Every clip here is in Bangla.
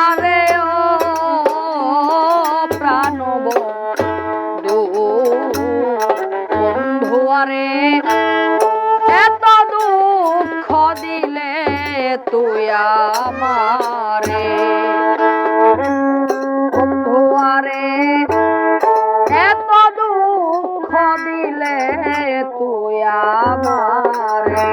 আরে ও প্রাণব বন্ধু আরে, এত দুঃখ দিলে তুই আমারে। বন্ধু আরে, এত দুঃখ দিলে তুই আমারে।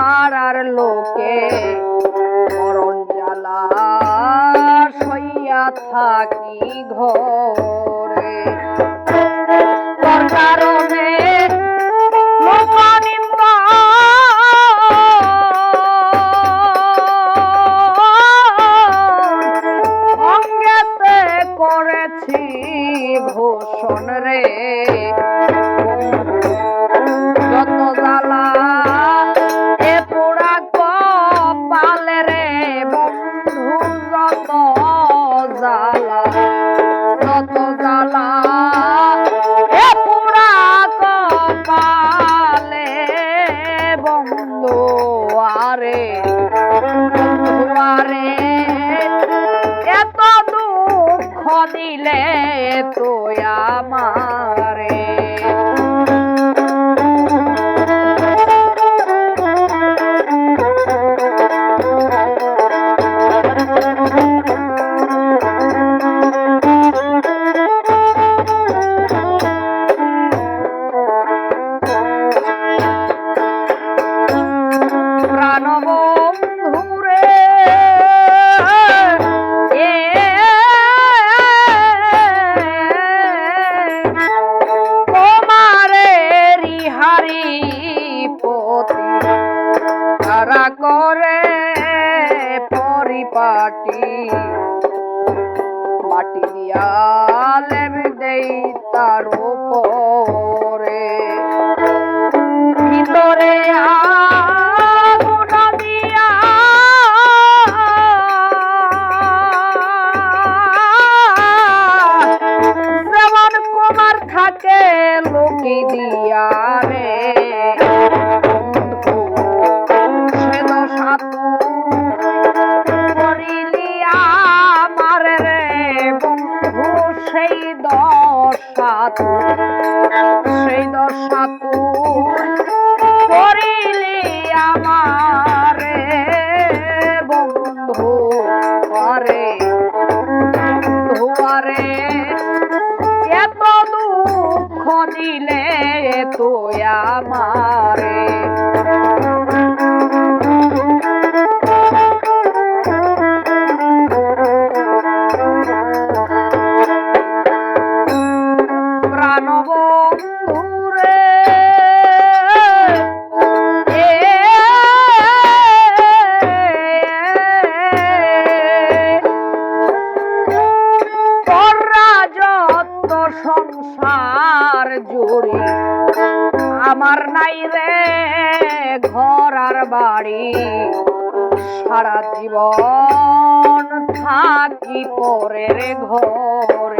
পাড়ার লোকে মরণ জ্বালা সইয়া থাকি ঘরে। কারণে করেছি ভূষণ রে। জ্বালা যত জ্বালা এ পোড়া কপালে বন্ধু আরে আরে। এত দুঃখ দিলে তুই আমারে। পরিপাটি মাটি দিয়া লেব দেই তার উপরে। ভিতরে আগুন দশা সেই দশা তুই করিলি আমারে বন্ধু করে আরে এত দুঃখ দিলে তুই আমারে জুড়ে আমার নাই রে ঘর আর বাড়ি। সারা জীবন থাকি পরের ঘরে।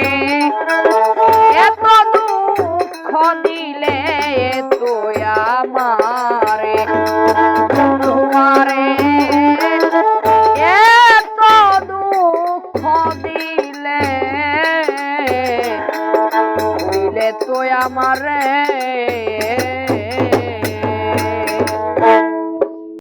Mm-hmm.